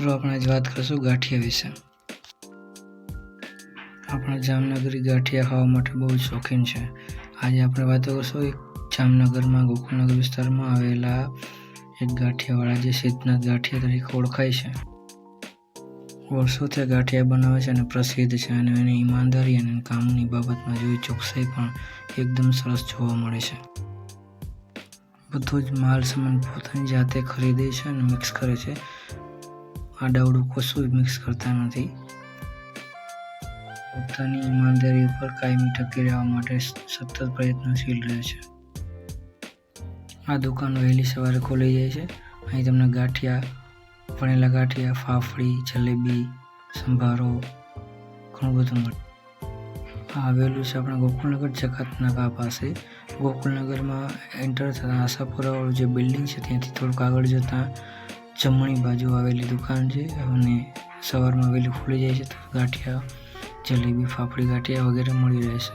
મિત્રો, આપણે આજ વાત કરીશું ગાંઠિયા વિશે. આપણા જામનગરી ગાંઠિયા ખાવા માટે બહુ જ શોખીન છે. આજે આપણે વાતો કરશું એક જામનગરમાં ગોકુલનગર વિસ્તારમાં આવેલા એક ગાંઠિયાવાળા જે સિદ્ધનાથ ગાંઠિયા તરીકે ઓળખાય છે. વર્ષોથી ગાંઠિયા બનાવે છે અને પ્રસિદ્ધ છે અને એની ઈમાનદારી અને કામની બાબતમાં જોઈ ચોકસાઈ પણ એકદમ સરસ જોવા મળે છે. બધો જ માલ સામાન પોતાની જાતે ખરીદે છે અને મિક્સ કરે છે. આડાવડું કશું મિક્સ કરતા નથી. પોતાની ઈમાનદારી ઉપર કાયમી ટકી રહેવા માટે સતત પ્રયત્નશીલ રહે છે. આ દુકાન વહેલી સવારે ખોલી જાય છે. અહીં તમને ગાંઠિયા, ભણેલા ગાંઠિયા, ફાફડી, જલેબી, સંભારો, ઘણું બધું મળે. આ આવેલું છે આપણા ગોકુલનગર જકાતનાકા પાસે. ગોકુલનગરમાં એન્ટર થતાં આશાપુરાવાળું જે બિલ્ડિંગ છે, ત્યાંથી થોડુંક આગળ જતાં જમણી બાજુ આવેલી દુકાન છે અને સવારમાં વહેલી ખુલી જાય છે તો ગાંઠિયા, જલેબી, ફાફડી ગાંઠિયા વગેરે મળી રહેશે.